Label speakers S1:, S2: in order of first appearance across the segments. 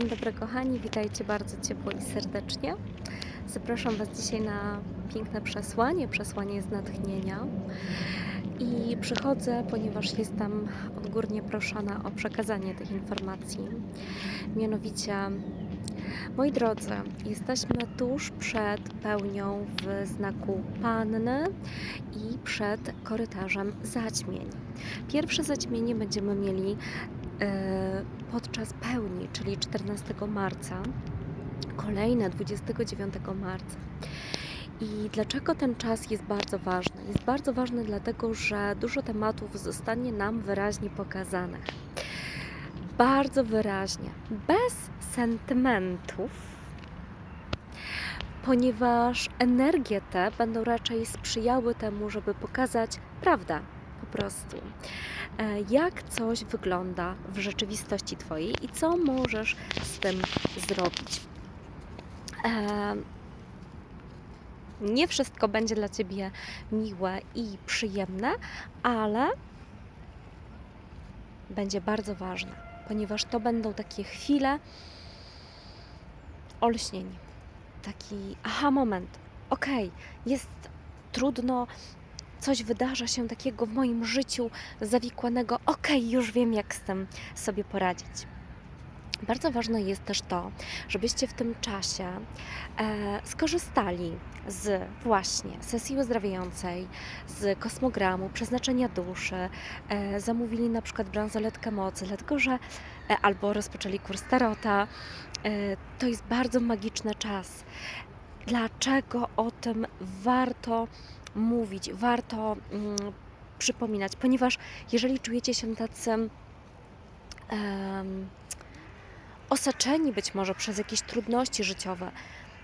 S1: Dzień dobry kochani, witajcie bardzo ciepło i serdecznie. Zapraszam Was dzisiaj na piękne przesłanie, przesłanie z natchnienia. I przychodzę, ponieważ jestem odgórnie proszona o przekazanie tych informacji. Mianowicie, moi drodzy, jesteśmy tuż przed pełnią w znaku Panny i przed korytarzem zaćmień. Pierwsze zaćmienie będziemy mieli podczas pełni, czyli 14 marca, kolejne 29 marca. I dlaczego ten czas jest bardzo ważny? Jest bardzo ważny dlatego, że dużo tematów zostanie nam wyraźnie pokazanych. Bardzo wyraźnie, bez sentymentów, ponieważ energie te będą raczej sprzyjały temu, żeby pokazać prawdę prostu. E, Jak coś wygląda w rzeczywistości Twojej i co możesz z tym zrobić. E, Nie wszystko będzie dla Ciebie miłe i przyjemne, ale będzie bardzo ważne, ponieważ to będą takie chwile olśnień, taki aha moment. Okej, jest trudno, coś wydarza się takiego w moim życiu zawikłanego. Okej, już wiem, jak z tym sobie poradzić. Bardzo ważne jest też to, żebyście w tym czasie e, skorzystali z właśnie sesji uzdrawiającej, z kosmogramu, przeznaczenia duszy, e, zamówili na przykład bransoletkę mocy, dlatego że e, albo rozpoczęli kurs tarota. E, to jest bardzo magiczny czas. Dlaczego o tym warto mówić, warto mm, przypominać? Ponieważ jeżeli czujecie się tacy em, osaczeni być może przez jakieś trudności życiowe,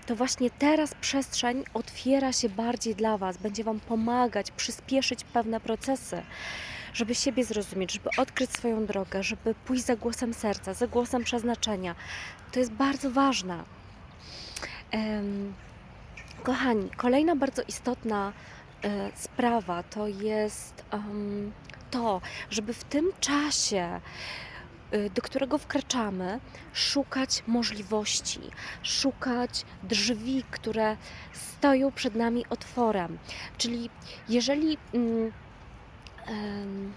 S1: to właśnie teraz przestrzeń otwiera się bardziej dla Was, będzie Wam pomagać, przyspieszyć pewne procesy, żeby siebie zrozumieć, żeby odkryć swoją drogę, żeby pójść za głosem serca, za głosem przeznaczenia. To jest bardzo ważne. Em, kochani, kolejna bardzo istotna sprawa to jest em, to, żeby w tym czasie y, do którego wkraczamy, szukać możliwości, szukać drzwi, które stoją przed nami otworem. Czyli jeżeli. mm, em,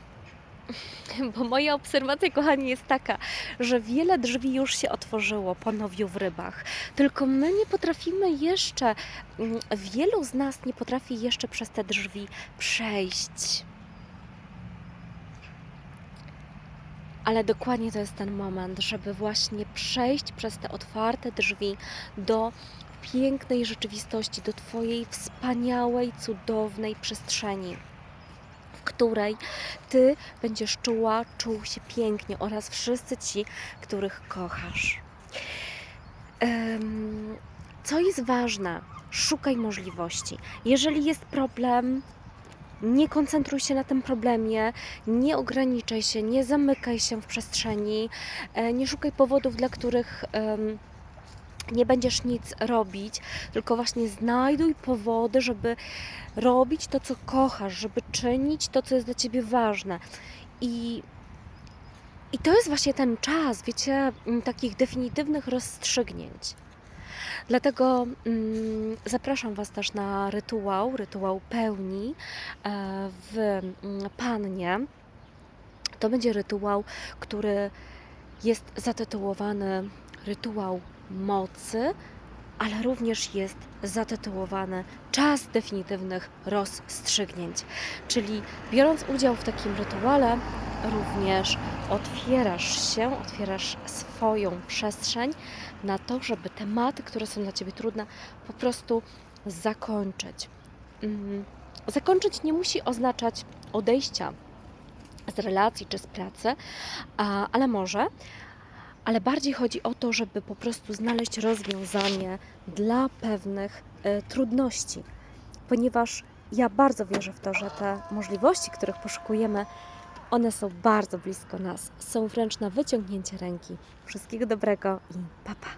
S1: Bo moja obserwacja, kochani, jest taka, że wiele drzwi już się otworzyło po nowiu w rybach, tylko my nie potrafimy jeszcze, mm, wielu z nas nie potrafi jeszcze przez te drzwi przejść. Ale dokładnie to jest ten moment, żeby właśnie przejść przez te otwarte drzwi do pięknej rzeczywistości, do Twojej wspaniałej, cudownej przestrzeni, której Ty będziesz czuła, czuł się pięknie oraz wszyscy ci, których kochasz. Co jest ważne? Szukaj możliwości. Jeżeli jest problem, nie koncentruj się na tym problemie, nie ograniczaj się, nie zamykaj się w przestrzeni, e, nie szukaj powodów, dla których nie będziesz nic robić, tylko właśnie znajduj powody, żeby robić to, co kochasz, żeby czynić to, co jest dla ciebie ważne. I, i to jest właśnie ten czas, wiecie, takich definitywnych rozstrzygnięć. Dlatego mm, zapraszam Was też na rytuał, rytuał pełni e, w mm, Pannie. To będzie rytuał, który jest zatytułowany Rytuał Mocy, ale również jest zatytułowany Czas definitywnych rozstrzygnięć. Czyli biorąc udział w takim rytuale, również otwierasz się, otwierasz swoją przestrzeń na to, żeby tematy, które są dla Ciebie trudne, po prostu zakończyć. Mm, Zakończyć nie musi oznaczać odejścia z relacji czy z pracy, ale może, ale bardziej chodzi o to, żeby po prostu znaleźć rozwiązanie dla pewnych e, trudności, ponieważ ja bardzo wierzę w to, że te możliwości, których poszukujemy, one są bardzo blisko nas, są wręcz na wyciągnięcie ręki. Wszystkiego dobrego i pa pa!